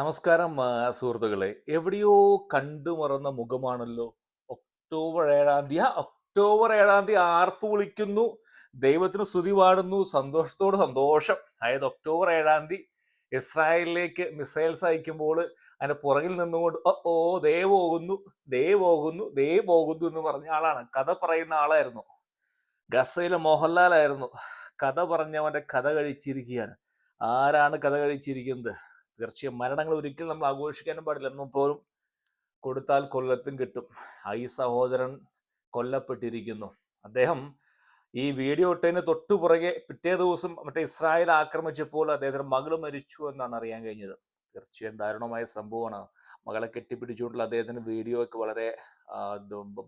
നമസ്കാരം സുഹൃത്തുക്കളെ. എവിടെയോ കണ്ടുമറന്ന മുഖമാണല്ലോ. ഒക്ടോബർ ഏഴാം തീയതി ഒക്ടോബർ ഏഴാം തീയതി ആർപ്പ് വിളിക്കുന്നു. ദൈവത്തിന് സ്തുതി പാടുന്നു. സന്തോഷത്തോട് സന്തോഷം. അതായത് ഒക്ടോബർ ഏഴാം തീയതി ഇസ്രായേലിലേക്ക് മിസൈൽസ് അയക്കുമ്പോൾ അതിന് പുറകിൽ നിന്നുകൊണ്ട് "ഓ, ഓ ദേ പോകുന്നു ദേ പോകുന്നു ദേ പോകുന്നു എന്ന് പറഞ്ഞ ആളാണ്. കഥ പറയുന്ന ആളായിരുന്നു. ഗസയിലെ മോഹൻലാലായിരുന്നു. കഥ പറഞ്ഞവന്റെ കഥ കഴിച്ചിരിക്കുകയാണ്. ആരാണ് കഥ കഴിച്ചിരിക്കുന്നത്? തീർച്ചയായും മരണങ്ങൾ ഒരിക്കലും നമ്മൾ ആഘോഷിക്കാനും പാടില്ല. എന്നും പോലും കൊടുത്താൽ കൊല്ലത്തും കിട്ടും. ഐ സഹോദരൻ കൊല്ലപ്പെട്ടിരിക്കുന്നു. അദ്ദേഹം ഈ വീഡിയോ ഇട്ടതിന് തൊട്ടു പുറകെ പിറ്റേ ദിവസം മറ്റേ ഇസ്രായേൽ ആക്രമിച്ചപ്പോൾ അദ്ദേഹത്തിന്റെ മകൾ മരിച്ചു എന്നാണ് അറിയാൻ കഴിഞ്ഞത്. തീർച്ചയായും ദാരുണമായ സംഭവമാണ്. മകളെ കെട്ടിപ്പിടിച്ചുകൊണ്ടുള്ള അദ്ദേഹത്തിന്റെ വീഡിയോ ഒക്കെ വളരെ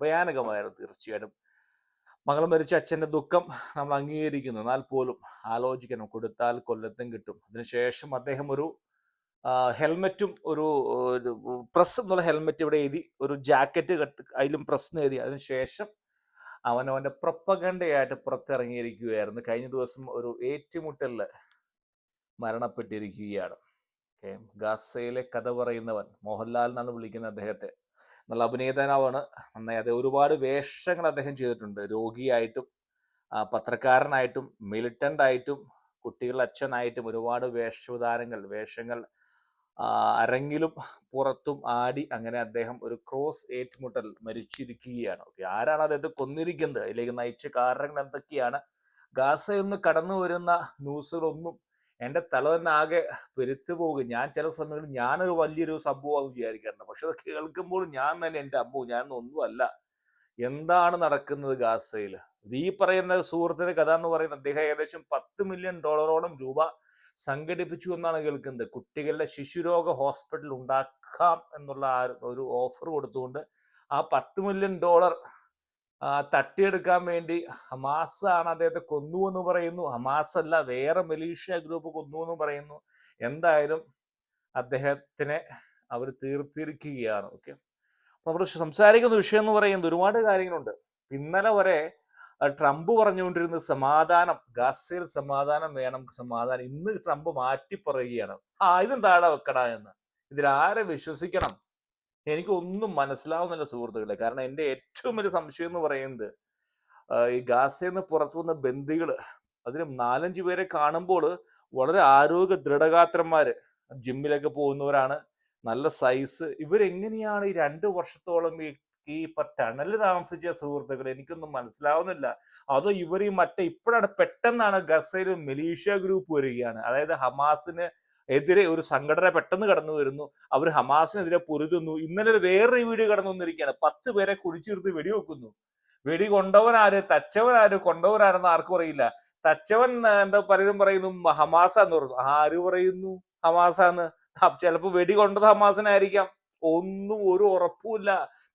ഭയാനകമായിരുന്നു തീർച്ചയായിട്ടും. മകൾ മരിച്ച അച്ഛന്റെ ദുഃഖം നമ്മൾ അംഗീകരിക്കുന്നു. എന്നാൽ പോലും ആലോചിക്കണം. കൊടുത്താൽ കൊല്ലത്തും കിട്ടും. അതിനുശേഷം അദ്ദേഹം ഒരു ഹെൽമെറ്റും ഒരു പ്രസ് എന്നുള്ള ഹെൽമെറ്റ് ഇവിടെ എഴുതി ഒരു ജാക്കറ്റ് കെട്ട് അതിലും പ്രസ് എഴുതി. അതിനുശേഷം അവനവന്റെ അവന്റെ പ്രൊപ്പഗണ്ടയായിട്ട് പുറത്തിറങ്ങിയിരിക്കുകയായിരുന്നു. കഴിഞ്ഞ ദിവസം ഒരു ഏറ്റുമുട്ടലിൽ മരണപ്പെട്ടിരിക്കുകയാണ്. ഗാസയിലെ കഥ പറയുന്നവൻ മോഹൻലാൽ എന്നാണ് വിളിക്കുന്നത് അദ്ദേഹത്തെ. നല്ല അഭിനേതാവാണ്. നന്നായി അദ്ദേഹം ഒരുപാട് വേഷങ്ങൾ അദ്ദേഹം ചെയ്തിട്ടുണ്ട്. രോഗിയായിട്ടും പത്രക്കാരനായിട്ടും മിലിറ്റന്റായിട്ടും കുട്ടികളുടെ അച്ഛനായിട്ടും ഒരുപാട് വേഷവിധാനങ്ങൾ വേഷങ്ങൾ അരങ്ങിലും പുറത്തും ആടി അങ്ങനെ അദ്ദേഹം ഒരു ക്രോസ് ഏറ്റുമുട്ടൽ മരിച്ചിരിക്കുകയാണ്. ഓക്കെ ആരാണ് അദ്ദേഹത്തെ കൊന്നിരിക്കുന്നത്? അതിലേക്ക് നയിച്ച കാരണങ്ങൾ എന്തൊക്കെയാണ്? ഗാസയിൽ നിന്ന് കടന്നു വരുന്ന ന്യൂസുകളൊന്നും എന്റെ തല തന്നെ ആകെ പെരുത്തു പോകും. ഞാൻ ചില സമയങ്ങളിൽ ഞാനൊരു വലിയൊരു സംഭവമാണെന്ന് വിചാരിക്കാറുണ്ട്. പക്ഷെ അത് കേൾക്കുമ്പോൾ ഞാൻ തന്നെ എന്റെ അമ്മു ഞാൻ ഒന്നുമല്ല. എന്താണ് നടക്കുന്നത് ഗാസയിൽ? ഈ പറയുന്ന സുഹൃത്തിന്റെ കഥ എന്ന് പറയുന്നത് അദ്ദേഹം ഏകദേശം പത്ത് മില്യൺ ഡോളറോളം രൂപ സംഘടിപ്പിച്ചു എന്നാണ് കേൾക്കുന്നത്. കുട്ടികളുടെ ശിശുരോഗ ഹോസ്പിറ്റൽ ഉണ്ടാക്കാം എന്നുള്ള ഒരു ഓഫർ കൊടുത്തുകൊണ്ട് ആ പത്ത് മില്യൺ ഡോളർ തട്ടിയെടുക്കാൻ വേണ്ടി ഹമാസ് ആണ് അദ്ദേഹത്തെ കൊന്നു എന്ന് പറയുന്നു. ഹമാസ് അല്ല വേറെ മലീഷ്യ ഗ്രൂപ്പ് കൊന്നു എന്ന് പറയുന്നു. എന്തായാലും അദ്ദേഹത്തിനെ അവർ തീർത്തിരിക്കുകയാണ്. ഓക്കെ നമ്മൾ സംസാരിക്കുന്ന വിഷയം എന്ന് പറയുന്നത് ഒരുപാട് കാര്യങ്ങളുണ്ട്. ഇന്നലെ വരെ ട്രംപ് പറഞ്ഞുകൊണ്ടിരുന്നത് സമാധാനം ഗാസയിൽ സമാധാനം വേണം സമാധാനം. ഇന്ന് ട്രംപ് മാറ്റി പറയുകയാണ്. ആ ഇതും താഴെ വെക്കടാ എന്ന്. ഇതിലാരെ വിശ്വസിക്കണം? എനിക്കൊന്നും മനസ്സിലാവുന്നില്ല സുഹൃത്തുക്കളെ. കാരണം എന്റെ ഏറ്റവും വലിയ സംശയം എന്ന് പറയുന്നത് ഈ ഗാസയിൽ നിന്ന് പുറത്തു വന്ന ബന്ദികൾ അതിലും നാലഞ്ച് പേരെ കാണുമ്പോൾ വളരെ ആരോഗ്യ ദൃഢഗാത്രന്മാർ ജിമ്മിലൊക്കെ പോകുന്നവരാണ് നല്ല സൈസ് ഇവരെങ്ങനെയാണ് ഈ രണ്ട് വർഷത്തോളം ഈ ഈ ഇപ്പൊ ടണലിൽ താമസിച്ച സുഹൃത്തുക്കൾ എനിക്കൊന്നും മനസ്സിലാവുന്നില്ല. അതോ ഇവർ ഈ മറ്റേ ഇപ്പോഴാണ് പെട്ടെന്നാണ് ഗസയിൽ മലീഷ്യ ഗ്രൂപ്പ് വരികയാണ്. അതായത് ഹമാസിന് എതിരെ ഒരു സംഘടന പെട്ടെന്ന് കടന്നു വരുന്നു. അവർ ഹമാസിനെതിരെ പൊരുതുന്നു. ഇന്നലെ വേറൊരു വീഡിയോ കടന്നു വന്നിരിക്കുകയാണ്. പത്ത് പേരെ കുടിച്ചിരുത്ത് വെടിവെക്കുന്നു. വെടി കൊണ്ടവൻ ആര് തച്ചവൻ ആര് ആർക്കും അറിയില്ല. തച്ചവൻ എന്താ പലരും പറയുന്നു ഹമാസ എന്ന് പറയുന്നു ആര് പറയുന്നു ഹമാസാന്ന്? ചിലപ്പോൾ വെടി കൊണ്ടത് ഹമാസനായിരിക്കാം. ഒന്നും ഒരു ഉറപ്പുമില്ല.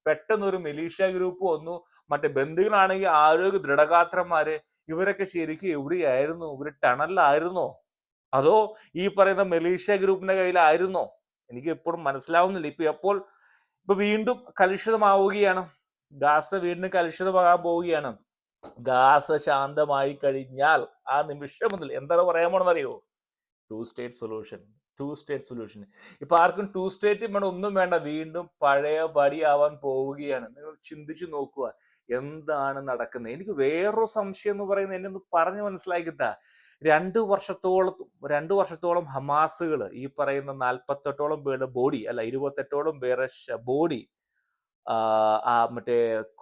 പെട്ടെന്ന് ഒരു മലീഷ്യ ഗ്രൂപ്പ് വന്നു. മറ്റേ ബന്ധുക്കളാണെങ്കിൽ ആരോഗ്യ ദൃഢഗാത്രന്മാര്. ഇവരൊക്കെ ശരിക്കും എവിടെയായിരുന്നു? ഇവർ ടണലിലായിരുന്നോ? അതോ ഈ പറയുന്ന മലേഷ്യ ഗ്രൂപ്പിന്റെ കയ്യിലായിരുന്നോ? എനിക്ക് എപ്പോഴും മനസ്സിലാവുന്നില്ല. ഇപ്പൊ എപ്പോൾ ഇപ്പൊ വീണ്ടും കലുഷിതമാവുകയാണ്. ഗാസ വീണ്ടും കലുഷിതമാകാൻ പോവുകയാണ്. ഗാസ ശാന്തമായി കഴിഞ്ഞാൽ ആ നിമിഷം മുതൽ എന്താണ് പറയാൻ പോണെന്നറിയോ? Two state solution two state solution ഇപ്പൊ ആർക്കും ടു സ്റ്റേറ്റ് വേണ്ട ഒന്നും വേണ്ട. വീണ്ടും പഴയ പടിയാവാൻ പോവുകയാണ്. നിങ്ങൾ ചിന്തിച്ചു നോക്കുക എന്താണ് നടക്കുന്നത്? എനിക്ക് വേറൊരു സംശയം എന്ന് പറയുന്നത് എന്നെ ഒന്ന് പറഞ്ഞു മനസ്സിലാക്കിട്ട രണ്ടു വർഷത്തോളം രണ്ടു വർഷത്തോളം ഹമാസുകൾ ഈ പറയുന്ന നാൽപ്പത്തെട്ടോളം പേരുടെ ബോഡി അല്ല ഇരുപത്തെട്ടോളം പേരെ ബോഡി ആ മറ്റേ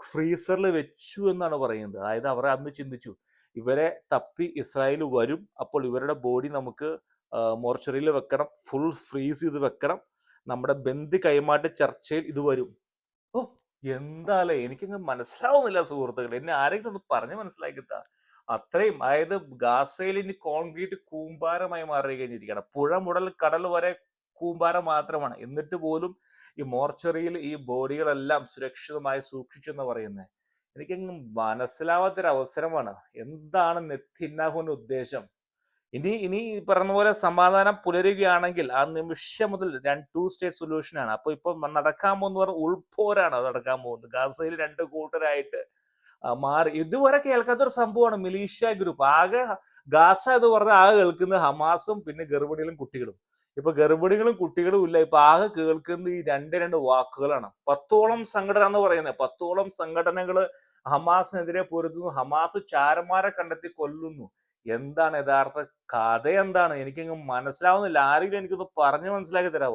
ഫ്രീസറിൽ വെച്ചു എന്നാണ് പറയുന്നത്. അതായത് അവർ അന്ന് ചിന്തിച്ചു ഇവരെ തപ്പി ഇസ്രായേൽ വരും അപ്പോൾ ഇവരുടെ ബോഡി നമുക്ക് മോർച്ചറിയിൽ വെക്കണം ഫുൾ ഫ്രീസ് ചെയ്ത് വെക്കണം. നമ്മുടെ ബന്ധി കൈമാറ്റ ചർച്ചയിൽ ഇത് വരും. ഓ എന്താലേ? എനിക്കങ്ങ് മനസ്സിലാവുന്നില്ല സുഹൃത്തുക്കളെ. എന്നെ ആരെങ്കിലും ഒന്ന് പറഞ്ഞ് മനസ്സിലാക്കിത്താ. അത്രയും അതായത് ഗാസയിൽ ഇനി കോൺക്രീറ്റ് കൂമ്പാരമായി മാറി കഴിഞ്ഞിരിക്കുകയാണ്. പുഴ മുതൽ കടൽ വരെ കൂമ്പാരം മാത്രമാണ്. എന്നിട്ട് പോലും ഈ മോർച്ചറിയിൽ ഈ ബോഡികളെല്ലാം സുരക്ഷിതമായി സൂക്ഷിച്ചെന്ന് പറയുന്നത് എനിക്കങ്ങ് മനസ്സിലാവാത്തൊരവസരമാണ്. എന്താണ് നെത്തിന്നാഹുവിന്റെ ഉദ്ദേശം? ഇനി ഇനി പറഞ്ഞ പോലെ സമാധാനം പുലരുകയാണെങ്കിൽ ആ നിമിഷം മുതൽ രണ്ട് ടു സ്റ്റേറ്റ് സൊല്യൂഷൻ ആണ്. അപ്പോൾ ഇപ്പൊ നടക്കാൻ പോകുന്ന പറഞ്ഞ ഉൾപോരാണ് നടക്കാൻ പോകുന്നത്. ഗാസയിൽ രണ്ട് കൂട്ടരായിട്ട് മാറി. ഇതുവരെ കേൾക്കാത്തൊരു സംഭവമാണ് മിലീഷ്യ ഗ്രൂപ്പ്. ആകെ ഗാസ എന്ന് പറഞ്ഞാൽ ആകെ കേൾക്കുന്നത് ഹമാസും പിന്നെ ഗർഭിണികളും കുട്ടികളും. ഇപ്പൊ ഗർഭിണികളും കുട്ടികളും ഇല്ല. ഇപ്പൊ ആകെ കേൾക്കുന്നത് ഈ രണ്ട് രണ്ട് വാക്കുകളാണ്. പത്തോളം സംഘടന എന്ന് പറയുന്നത്. പത്തോളം സംഘടനകൾ ഹമാസിനെതിരെ പൊരുത്തുന്നു ഹമാസ് ചാരന്മാരെ കണ്ടെത്തി കൊല്ലുന്നു. എന്താണ് യഥാർത്ഥ കഥ എന്താണ്? എനിക്കങ്ങ് മനസ്സിലാവുന്നില്ല. ആരെങ്കിലും എനിക്കൊന്ന് പറഞ്ഞു മനസ്സിലാക്കി തരാമോ